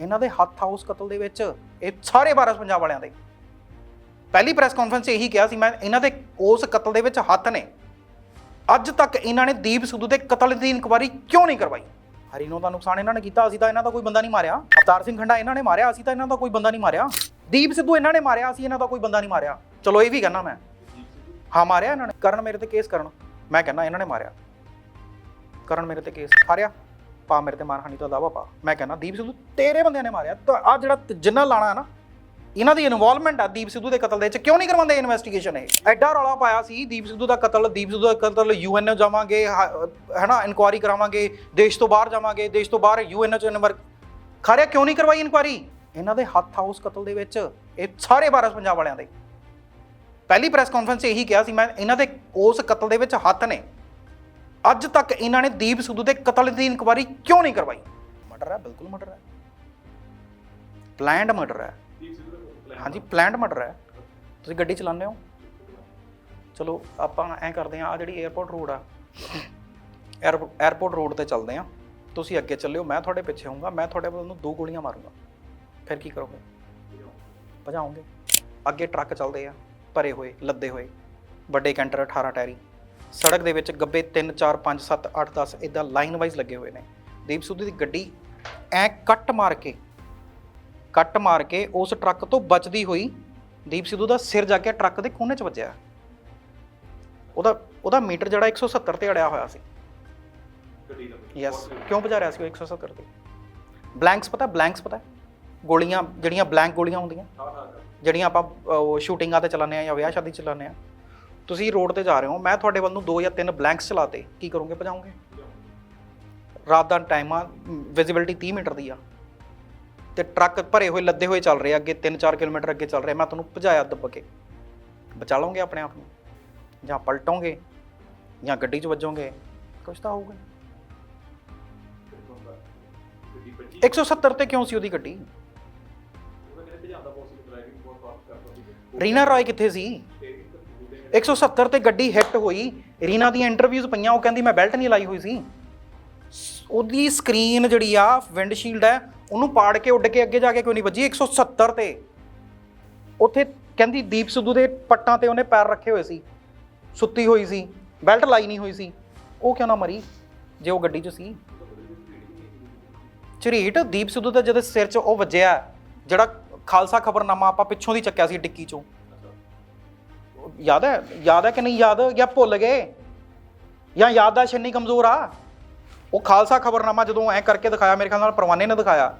ਇਹਨਾਂ ਦੇ ਹੱਥ ਆ ਉਸ ਕਤਲ ਦੇ ਵਿੱਚ, ਇਹ ਸਾਰੇ ਵਾਰਸ ਪੰਜਾਬ ਵਾਲਿਆਂ ਦੇ। ਪਹਿਲੀ ਪ੍ਰੈਸ ਕਾਨਫਰੰਸ 'ਚ ਇਹੀ ਕਿਹਾ ਸੀ ਮੈਂ, ਇਹਨਾਂ ਦੇ ਉਸ ਕਤਲ ਦੇ ਵਿੱਚ ਹੱਥ ਨੇ। ਅੱਜ ਤੱਕ ਇਹਨਾਂ ਨੇ ਦੀਪ ਸਿੱਧੂ ਦੇ ਕਤਲ ਦੀ ਇਨਕੁਆਇਰੀ ਕਿਉਂ ਨਹੀਂ ਕਰਵਾਈ? ਹਰੀਨੋ ਦਾ ਨੁਕਸਾਨ ਇਹਨਾਂ ਨੇ ਕੀਤਾ, ਅਸੀਂ ਤਾਂ ਇਹਨਾਂ ਦਾ ਕੋਈ ਬੰਦਾ ਨਹੀਂ ਮਾਰਿਆ। ਅਵਤਾਰ ਸਿੰਘ ਖੰਡਾ ਇਹਨਾਂ ਨੇ ਮਾਰਿਆ, ਅਸੀਂ ਤਾਂ ਇਹਨਾਂ ਦਾ ਕੋਈ ਬੰਦਾ ਨਹੀਂ ਮਾਰਿਆ। ਦੀਪ ਸਿੱਧੂ ਇਹਨਾਂ ਨੇ ਮਾਰਿਆ, ਅਸੀਂ ਇਹਨਾਂ ਦਾ ਕੋਈ ਬੰਦਾ ਨਹੀਂ ਮਾਰਿਆ। ਚਲੋ ਇਹ ਵੀ ਕਹਿਣਾ ਮੈਂ। ਹਾਂ, ਮਾਰਿਆ ਇਹਨਾਂ ਨੇ। ਕਰਨ ਮੇਰੇ ਤੇ ਕੇਸ ਕਰਨ। ਮੈਂ ਕਹਿੰਦਾ ਇਹਨਾਂ ਨੇ ਮਾਰਿਆ। ਕਰਨ ਮੇਰੇ ਤੇ ਕੇਸ ਹਾਰਿਆ। ਪਾ ਮੇਰੇ ਤੇ ਮਾਰਹਾਨੀ ਦਾ ਦਾਵਾ ਪਾ। ਮੈਂ ਕਹਿੰਦਾ, ਦੀਪ ਸਿੱਧੂ ਤੇਰੇ ਬੰਦਿਆਂ ਨੇ ਮਾਰਿਆ। ਤਾਂ ਆ ਜਿਹੜਾ ਤ- ਜਿੰਨਾ ਲਾਣਾ ਹੈ ਨਾ, ਇਹਨਾਂ ਦੀ ਇਨਵੋਲਵਮੈਂਟ ਆ ਦੀਪ ਸਿੱਧੂ ਦੇ ਕਤਲ ਦੇ ਵਿੱਚ। ਕਿਉਂ ਨਹੀਂ ਕਰਵਾਉਂਦੇ ਇਨਵੈਸਟੀਗੇਸ਼ਨ ਇਹ? ਐਡਾ ਰੌਲਾ ਪਾਇਆ ਸੀ ਦੀਪ ਸਿੱਧੂ ਦਾ ਕਤਲ। ਦੀਪ ਸਿੱਧੂ ਦਾ ਕਤਲ ਯੂਐਨਓ ਜਾਵਾਂਗੇ, ਹ- ਹੈਨਾ ਇਨਕੁਆਰੀ ਕਰਾਵਾਂਗੇ, ਦੇਸ਼ ਤੋਂ ਬਾਹਰ ਜਾਵਾਂਗੇ, ਦੇਸ਼ ਤੋਂ ਬਾਹਰ ਯੂਐਨਓ ਚ ਨੰਬਰ ਖਰਿਆ, ਕਿਉਂ ਨਹੀਂ ਕਰਵਾਈ ਇਨਕੁਆਰੀ ਇਹਨਾਂ ਦੇ ਹੱਥ ਆ ਉਸ ਕਤਲ ਦੇ ਵਿੱਚ, ਇਹ ਸਾਰੇ ਵਾਰਸ ਪੰਜਾਬ ਵਾਲਿਆਂ ਦੇ। ਪਹਿਲੀ ਪ੍ਰੈਸ ਕਾਨਫਰੰਸ 'ਚ ਇਹੀ ਕਿਹਾ ਸੀ, ਮੈਂ, ਇਹਨਾਂ ਦੇ ਉਸ ਕਤਲ ਦੇ ਵਿੱਚ ਹੱਥ ਨੇ। ਅੱਜ ਤੱਕ ਇਹਨਾਂ ਨੇ ਦੀਪ ਸਿੱਧੂ ਦੇ ਕਤਲ ਦੀ ਇਨਕੁਆਇਰੀ ਕਿਉਂ ਨਹੀਂ ਕਰਵਾਈ? ਮਰਡਰ ਹੈ, ਬਿਲਕੁਲ ਮਰਡਰ ਹੈ। ਪਲਾਨਡ ਮਰਡਰ ਹੈ। ਹਾਂਜੀ ਪਲਾਨਡ ਮਰਡਰ ਹੈ। ਤੁਸੀਂ ਗੱਡੀ ਚਲਾਉਂਦੇ ਹੋ? ਚਲੋ, ਆਪਾਂ ਐ ਕਰਦੇ ਆ ਆ ਜਿਹੜੀ 에어ਪੋਰਟ ਰੋਡ ਆ 에어ਪੋਰਟ ਰੋਡ ਤੇ ਚੱਲਦੇ ਆ ਤੁਸੀਂ ਅੱਗੇ ਚੱਲਿਓ, ਮੈਂ ਤੁਹਾਡੇ ਪਿੱਛੇ ਹੋਊਂਗਾ, ਮੈਂ ਤੁਹਾਡੇ ਵੱਲ ਨੂੰ ਦੋ ਗੋਲੀਆਂ ਮਾਰੂੰਗਾ। ਫਿਰ ਕੀ ਕਰੋਗੇ? ਭਜਾਉਂਗੇ ਅੱਗੇ ਟਰੱਕ ਚੱਲਦੇ ਆ, ਭਰੇ ਹੋਏ, ਲੱਦੇ ਹੋਏ, ਵੱਡੇ ਕੈਂਟਰ 18 ਟੈਰੀ ਸੜਕ ਦੇ ਵਿੱਚ ਗੱਬੇ 3 4 5 7 8 10 ਇਦਾਂ ਲਾਈਨ ਵਾਈਜ਼ ਲੱਗੇ ਹੋਏ ਨੇ। ਦੀਪ ਸਿੱਧੂ ਦੀ ਗੱਡੀ ਐ ਕੱਟ ਮਾਰ ਕੇ ਕੱਟ ਮਾਰ ਕੇ ਉਸ ਟਰੱਕ ਤੋਂ ਬਚਦੀ ਹੋਈ ਦੀਪ ਸਿੱਧੂ ਦਾ ਸਿਰ ਜਾ ਕੇ ਟਰੱਕ ਦੇ ਕੋਨੇ 'ਚ ਵੱਜਿਆ। ਉਹਦਾ ਉਹਦਾ ਮੀਟਰ ਜਿਹੜਾ 170 ਤੇ ਅੜਿਆ ਹੋਇਆ ਸੀ। ਯੈਸ ਕਿਉਂ ਵਜਾ ਰਿਹਾ ਸੀ ਉਹ 170 ਤੇ? ਬਲੈਂਕਸ ਪਤਾ ਬਲੈਂਕਸ ਪਤਾ? ਗੋਲੀਆਂ ਜਿਹੜੀਆਂ ਬਲੈਂਕ ਗੋਲੀਆਂ ਹੁੰਦੀਆਂ ਜਿਹੜੀਆਂ ਆਪਾਂ ਸ਼ੂਟਿੰਗਾਂ ਤੇ ਚਲਾਉਂਦੇ ਆ ਜਾਂ ਵਿਆਹ ਸ਼ਾਦੀ ਚਲਾਉਂਦੇ ਆ ਤੁਸੀਂ ਰੋਡ ਤੇ ਜਾ ਰਹੇ ਹੋ ਮੈਂ ਤੁਹਾਡੇ ਵੱਲ ਨੂੰ ਦੋ ਜਾਂ ਤਿੰਨ ਬਲੈਂਕਸ ਚਲਾਤੇ। ਕੀ ਕਰੋਗੇ ਭਜਾਓਗੇ? ਰਾਤ ਦਾ ਟਾਈਮ ਆ ਵਿਜ਼ਿਬਿਲਟੀ 30 ਮੀਟਰ ਦੀ ਆ। ਤੇ ਟਰੱਕ ਭਰੇ ਹੋਏ ਲੱਦੇ ਹੋਏ ਚੱਲ ਰਹੇ ਅੱਗੇ 3-4 ਕਿਲੋਮੀਟਰ ਅੱਗੇ ਚੱਲ ਰਿਹਾ ਮੈਂ ਤੁਹਾਨੂੰ ਭਜਾਇਆ ਦੱਬ ਕੇ। ਬਚਾ ਲਓਗੇ ਆਪਣੇ ਆਪ ਨੂੰ? ਜਾਂ ਪਲਟੋਗੇ? ਜਾਂ ਗੱਡੀ 'ਚ ਵੱਜੋਗੇ? ਕੁਛ ਤਾਂ ਹੋਊਗਾ। 170 ਤੇ ਕਿਉਂ ਸੀ ਉਹਦੀ ਗੱਡੀ? ਰੀਨਾ ਰਾਏ ਕਿੱਥੇ ਸੀ? 170 ਤੇ ਗੱਡੀ ਹਿੱਟ ਹੋਈ। ਰੀਨਾ ਦੀਆਂ ਇੰਟਰਵਿਊਜ਼ ਪਈਆਂ, ਉਹ ਕਹਿੰਦੀ, ਮੈਂ ਬੈਲਟ ਨਹੀਂ ਲਾਈ ਹੋਈ ਸੀ। ਉਹਦੀ ਸਕਰੀਨ ਜਿਹੜੀ ਆ ਵਿੰਡਸ਼ੀਲਡ ਹੈ, ਉਹਨੂੰ ਪਾੜ ਕੇ ਉੱਡ ਕੇ ਅੱਗੇ ਜਾ ਕੇ ਕੋਈ ਨਹੀਂ ਵੱਜੀ? 170 ਤੇ। ਉੱਥੇ ਕਹਿੰਦੀ, ਦੀਪ ਸਿੱਧੂ ਦੇ ਪੱਟਾਂ ਤੇ ਉਹਨੇ ਪੈਰ ਰੱਖੇ ਹੋਏ ਸੀ। ਸੁੱਤੀ ਹੋਈ ਸੀ। ਬੈਲਟ ਲਾਈ ਨਹੀਂ ਹੋਈ ਸੀ। ਉਹ ਕਿਉਂ ਨਾ ਮਰੀ? ਜੇ ਉਹ ਗੱਡੀ 'ਚ ਸੀ। ਝਰੀਟ, ਦੀਪ ਸਿੱਧੂ ਦਾ ਜਦੋਂ ਸਿਰ 'ਚ ਉਹ ਵੱਜਿਆ, ਜਿਹੜਾ ਖਾਲਸਾ ਖਬਰਨਾਮਾ ਆਪਾਂ ਪਿੱਛੋਂ ਦੀ ਚੱਕਿਆ ਸੀ, ਡਿੱਕੀ 'ਚੋਂ। ਯਾਦ ਹੈ? ਯਾਦ ਹੈ ਕਿ ਨਹੀਂ ਯਾਦ? ਜਾਂ ਭੁੱਲ ਗਏ? ਜਾਂ ਯਾਦ ਦਾ ਛੰਨੀ ਕਮਜ਼ੋਰ ਆ? ਉਹ ਖਾਲਸਾ ਖਬਰਨਾਮਾ ਜਦੋਂ ਐ ਕਰਕੇ ਦਿਖਾਇਆ, ਮੇਰੇ ਖਿਆਲ ਨਾਲ ਪਰਵਾਨੇ ਨੇ ਦਿਖਾਇਆ।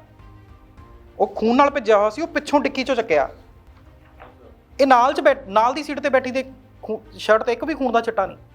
ਉਹ ਖੂਨ ਨਾਲ ਭਿੱਜਿਆ ਹੋਇਆ ਸੀ, ਉਹ ਪਿੱਛੋਂ ਟਿੱਕੀ 'ਚੋਂ ਚੱਕਿਆ। ਇਹ ਨਾਲ 'ਚ ਬੈਠ ਨਾਲ ਦੀ ਸੀਟ ਤੇ ਬੈਠੀ ਦੇ ਸ਼ਰਟ ਤੇ ਇੱਕ ਵੀ ਖੂਨ ਦਾ ਛਿੱਟਾ ਨਹੀਂ।